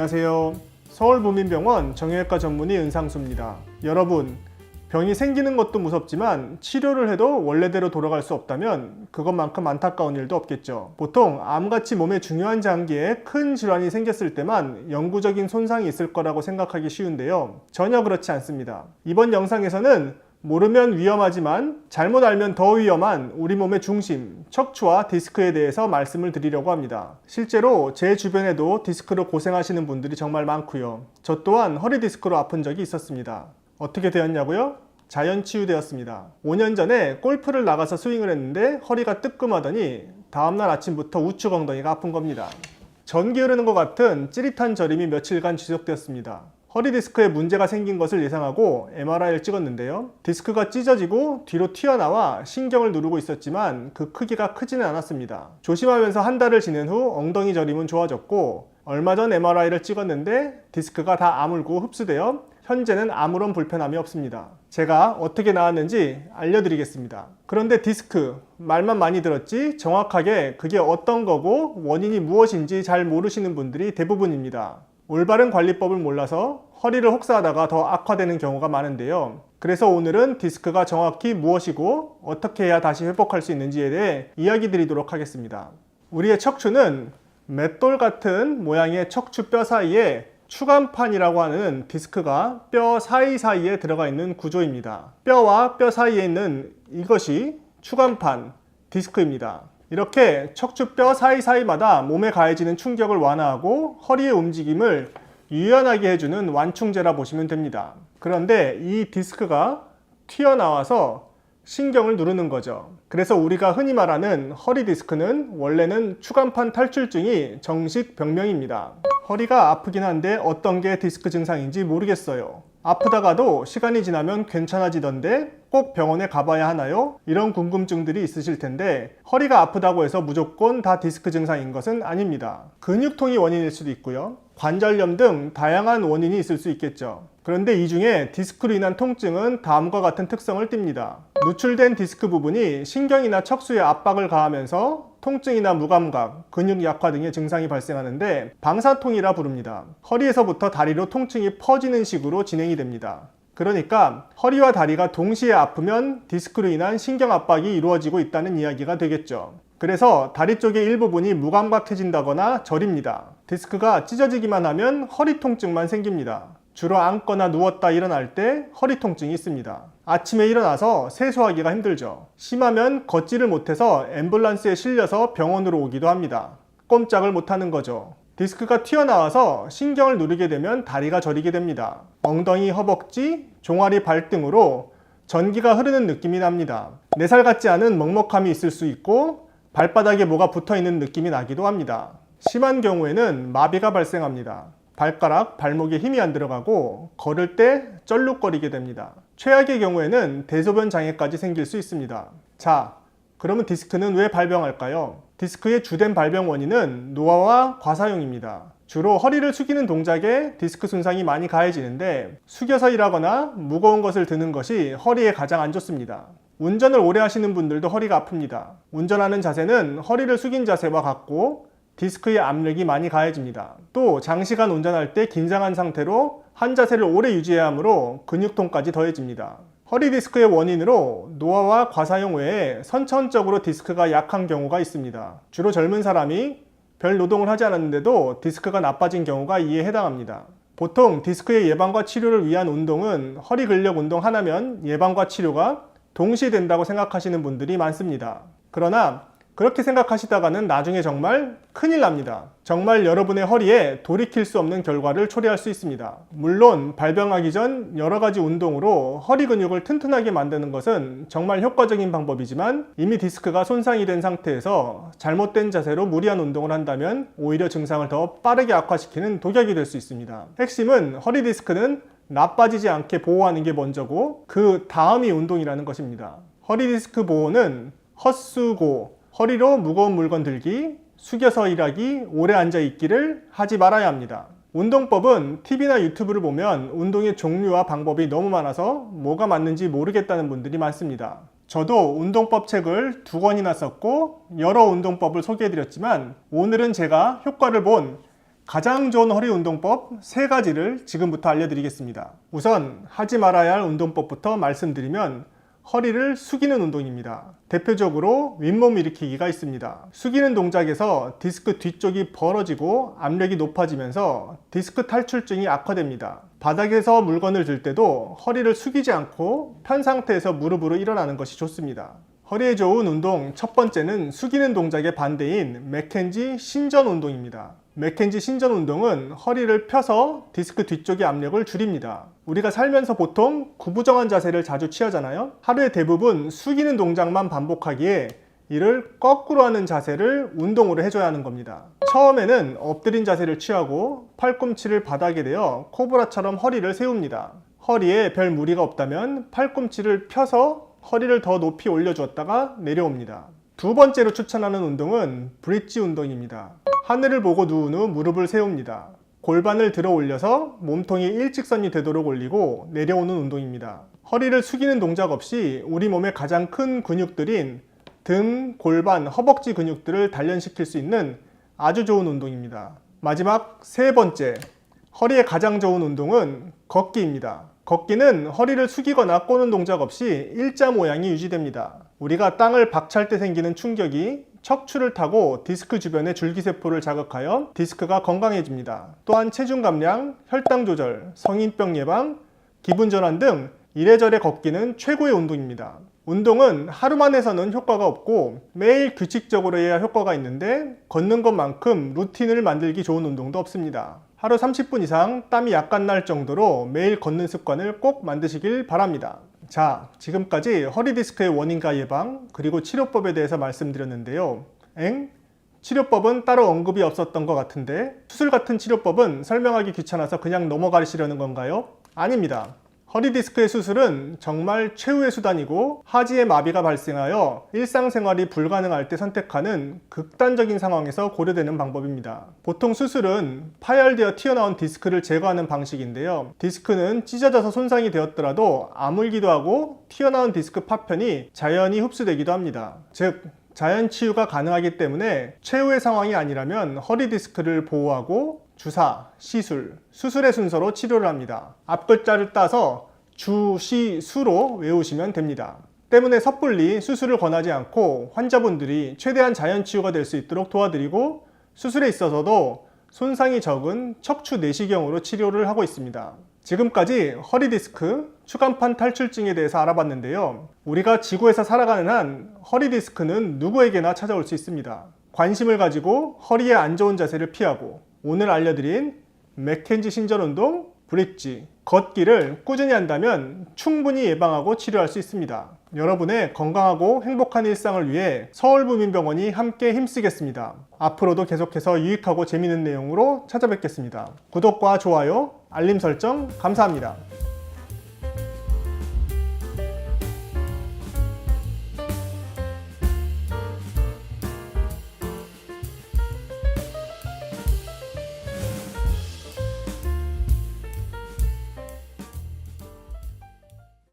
안녕하세요. 서울부민병원 정형외과 전문의 은상수입니다. 여러분, 병이 생기는 것도 무섭지만 치료를 해도 원래대로 돌아갈 수 없다면 그것만큼 안타까운 일도 없겠죠. 보통 암같이 몸의 중요한 장기에 큰 질환이 생겼을 때만 영구적인 손상이 있을 거라고 생각하기 쉬운데요. 전혀 그렇지 않습니다. 이번 영상에서는 모르면 위험하지만 잘못 알면 더 위험한 우리 몸의 중심, 척추와 디스크에 대해서 말씀을 드리려고 합니다. 실제로 제 주변에도 디스크로 고생하시는 분들이 정말 많고요. 저 또한 허리 디스크로 아픈 적이 있었습니다. 어떻게 되었냐고요? 자연 치유되었습니다. 5년 전에 골프를 나가서 스윙을 했는데 허리가 뜨끔하더니 다음날 아침부터 우측 엉덩이가 아픈 겁니다. 전기 흐르는 것 같은 찌릿한 저림이 며칠간 지속되었습니다. 허리 디스크에 문제가 생긴 것을 예상하고 MRI를 찍었는데요. 디스크가 찢어지고 뒤로 튀어나와 신경을 누르고 있었지만 그 크기가 크지는 않았습니다. 조심하면서 한 달을 지낸 후 엉덩이 저림은 좋아졌고 얼마 전 MRI를 찍었는데 디스크가 다 아물고 흡수되어 현재는 아무런 불편함이 없습니다. 제가 어떻게 나왔는지 알려드리겠습니다. 그런데 디스크 말만 많이 들었지 정확하게 그게 어떤 거고 원인이 무엇인지 잘 모르시는 분들이 대부분입니다. 올바른 관리법을 몰라서 허리를 혹사하다가 더 악화되는 경우가 많은데요. 그래서 오늘은 디스크가 정확히 무엇이고 어떻게 해야 다시 회복할 수 있는지에 대해 이야기 드리도록 하겠습니다. 우리의 척추는 맷돌 같은 모양의 척추 뼈 사이에 추간판이라고 하는 디스크가 뼈 사이사이에 들어가 있는 구조입니다. 뼈와 뼈 사이에 있는 이것이 추간판 디스크입니다. 이렇게 척추 뼈 사이사이마다 몸에 가해지는 충격을 완화하고 허리의 움직임을 유연하게 해주는 완충제라 보시면 됩니다. 그런데 이 디스크가 튀어나와서 신경을 누르는 거죠. 그래서 우리가 흔히 말하는 허리 디스크는 원래는 추간판 탈출증이 정식 병명입니다. 허리가 아프긴 한데 어떤 게 디스크 증상인지 모르겠어요. 아프다가도 시간이 지나면 괜찮아지던데 꼭 병원에 가봐야 하나요? 이런 궁금증들이 있으실 텐데 허리가 아프다고 해서 무조건 다 디스크 증상인 것은 아닙니다. 근육통이 원인일 수도 있고요. 관절염 등 다양한 원인이 있을 수 있겠죠. 그런데 이 중에 디스크로 인한 통증은 다음과 같은 특성을 띱니다. 누출된 디스크 부분이 신경이나 척수에 압박을 가하면서 통증이나 무감각, 근육 약화 등의 증상이 발생하는데 방사통이라 부릅니다. 허리에서부터 다리로 통증이 퍼지는 식으로 진행이 됩니다. 그러니까 허리와 다리가 동시에 아프면 디스크로 인한 신경 압박이 이루어지고 있다는 이야기가 되겠죠. 그래서 다리 쪽의 일부분이 무감각해진다거나 저립니다. 디스크가 찢어지기만 하면 허리 통증만 생깁니다. 주로 앉거나 누웠다 일어날 때 허리 통증이 있습니다. 아침에 일어나서 세수하기가 힘들죠. 심하면 걷지를 못해서 앰뷸런스에 실려서 병원으로 오기도 합니다. 꼼짝을 못하는 거죠. 디스크가 튀어나와서 신경을 누르게 되면 다리가 저리게 됩니다. 엉덩이, 허벅지, 종아리, 발등으로 전기가 흐르는 느낌이 납니다. 4살 같지 않은 먹먹함이 있을 수 있고 발바닥에 뭐가 붙어 있는 느낌이 나기도 합니다. 심한 경우에는 마비가 발생합니다. 발가락, 발목에 힘이 안 들어가고 걸을 때 쩔룩거리게 됩니다. 최악의 경우에는 대소변 장애까지 생길 수 있습니다. 자, 그러면 디스크는 왜 발병할까요? 디스크의 주된 발병 원인은 노화와 과사용입니다. 주로 허리를 숙이는 동작에 디스크 손상이 많이 가해지는데 숙여서 일하거나 무거운 것을 드는 것이 허리에 가장 안 좋습니다. 운전을 오래 하시는 분들도 허리가 아픕니다. 운전하는 자세는 허리를 숙인 자세와 같고 디스크의 압력이 많이 가해집니다. 또 장시간 운전할 때 긴장한 상태로 한 자세를 오래 유지해야 하므로 근육통까지 더해집니다. 허리 디스크의 원인으로 노화와 과사용 외에 선천적으로 디스크가 약한 경우가 있습니다. 주로 젊은 사람이 별 노동을 하지 않았는데도 디스크가 나빠진 경우가 이에 해당합니다. 보통 디스크의 예방과 치료를 위한 운동은 허리 근력 운동 하나면 예방과 치료가 동시에 된다고 생각하시는 분들이 많습니다. 그러나 그렇게 생각하시다가는 나중에 정말 큰일 납니다. 정말 여러분의 허리에 돌이킬 수 없는 결과를 초래할 수 있습니다. 물론 발병하기 전 여러 가지 운동으로 허리 근육을 튼튼하게 만드는 것은 정말 효과적인 방법이지만 이미 디스크가 손상이 된 상태에서 잘못된 자세로 무리한 운동을 한다면 오히려 증상을 더 빠르게 악화시키는 독약이 될 수 있습니다. 핵심은 허리 디스크는 나빠지지 않게 보호하는 게 먼저고 그 다음이 운동이라는 것입니다. 허리 디스크 보호는 헛수고, 허리로 무거운 물건 들기, 숙여서 일하기, 오래 앉아 있기를 하지 말아야 합니다. 운동법은 TV나 유튜브를 보면 운동의 종류와 방법이 너무 많아서 뭐가 맞는지 모르겠다는 분들이 많습니다. 저도 운동법 책을 두 권이나 썼고 여러 운동법을 소개해드렸지만 오늘은 제가 효과를 본 가장 좋은 허리 운동법 세 가지를 지금부터 알려드리겠습니다. 우선 하지 말아야 할 운동법부터 말씀드리면 허리를 숙이는 운동입니다. 대표적으로 윗몸 일으키기가 있습니다. 숙이는 동작에서 디스크 뒤쪽이 벌어지고 압력이 높아지면서 디스크 탈출증이 악화됩니다. 바닥에서 물건을 들 때도 허리를 숙이지 않고 편 상태에서 무릎으로 일어나는 것이 좋습니다. 허리에 좋은 운동 첫 번째는 숙이는 동작의 반대인 맥켄지 신전 운동입니다. 맥켄지 신전 운동은 허리를 펴서 디스크 뒤쪽의 압력을 줄입니다. 우리가 살면서 보통 구부정한 자세를 자주 취하잖아요. 하루의 대부분 숙이는 동작만 반복하기에 이를 거꾸로 하는 자세를 운동으로 해줘야 하는 겁니다. 처음에는 엎드린 자세를 취하고 팔꿈치를 바닥에 대어 코브라처럼 허리를 세웁니다. 허리에 별 무리가 없다면 팔꿈치를 펴서 허리를 더 높이 올려주었다가 내려옵니다. 두 번째로 추천하는 운동은 브릿지 운동입니다. 하늘을 보고 누운 후 무릎을 세웁니다. 골반을 들어 올려서 몸통이 일직선이 되도록 올리고 내려오는 운동입니다. 허리를 숙이는 동작 없이 우리 몸의 가장 큰 근육들인 등, 골반, 허벅지 근육들을 단련시킬 수 있는 아주 좋은 운동입니다. 마지막 세 번째, 허리에 가장 좋은 운동은 걷기입니다. 걷기는 허리를 숙이거나 꼬는 동작 없이 일자 모양이 유지됩니다. 우리가 땅을 박찰 때 생기는 충격이 척추를 타고 디스크 주변의 줄기세포를 자극하여 디스크가 건강해집니다. 또한 체중 감량, 혈당 조절, 성인병 예방, 기분 전환 등 이래저래 걷기는 최고의 운동입니다. 운동은 하루만 해서는 효과가 없고 매일 규칙적으로 해야 효과가 있는데 걷는 것만큼 루틴을 만들기 좋은 운동도 없습니다. 하루 30분 이상 땀이 약간 날 정도로 매일 걷는 습관을 꼭 만드시길 바랍니다. 자, 지금까지 허리 디스크의 원인과 예방 그리고 치료법에 대해서 말씀드렸는데요. 엥? 치료법은 따로 언급이 없었던 것 같은데 수술 같은 치료법은 설명하기 귀찮아서 그냥 넘어가시려는 건가요? 아닙니다. 허리 디스크의 수술은 정말 최후의 수단이고 하지의 마비가 발생하여 일상생활이 불가능할 때 선택하는 극단적인 상황에서 고려되는 방법입니다. 보통 수술은 파열되어 튀어나온 디스크를 제거하는 방식인데요. 디스크는 찢어져서 손상이 되었더라도 아물기도 하고 튀어나온 디스크 파편이 자연히 흡수되기도 합니다. 즉 자연 치유가 가능하기 때문에 최후의 상황이 아니라면 허리 디스크를 보호하고 주사, 시술, 수술의 순서로 치료를 합니다. 앞글자를 따서 주, 시, 수로 외우시면 됩니다. 때문에 섣불리 수술을 권하지 않고 환자분들이 최대한 자연 치유가 될 수 있도록 도와드리고 수술에 있어서도 손상이 적은 척추 내시경으로 치료를 하고 있습니다. 지금까지 허리 디스크, 추간판 탈출증에 대해서 알아봤는데요. 우리가 지구에서 살아가는 한 허리 디스크는 누구에게나 찾아올 수 있습니다. 관심을 가지고 허리에 안 좋은 자세를 피하고 오늘 알려드린 맥켄지 신전 운동, 브릿지, 걷기를 꾸준히 한다면 충분히 예방하고 치료할 수 있습니다. 여러분의 건강하고 행복한 일상을 위해 서울부민병원이 함께 힘쓰겠습니다. 앞으로도 계속해서 유익하고 재미있는 내용으로 찾아뵙겠습니다. 구독과 좋아요, 알림 설정 감사합니다.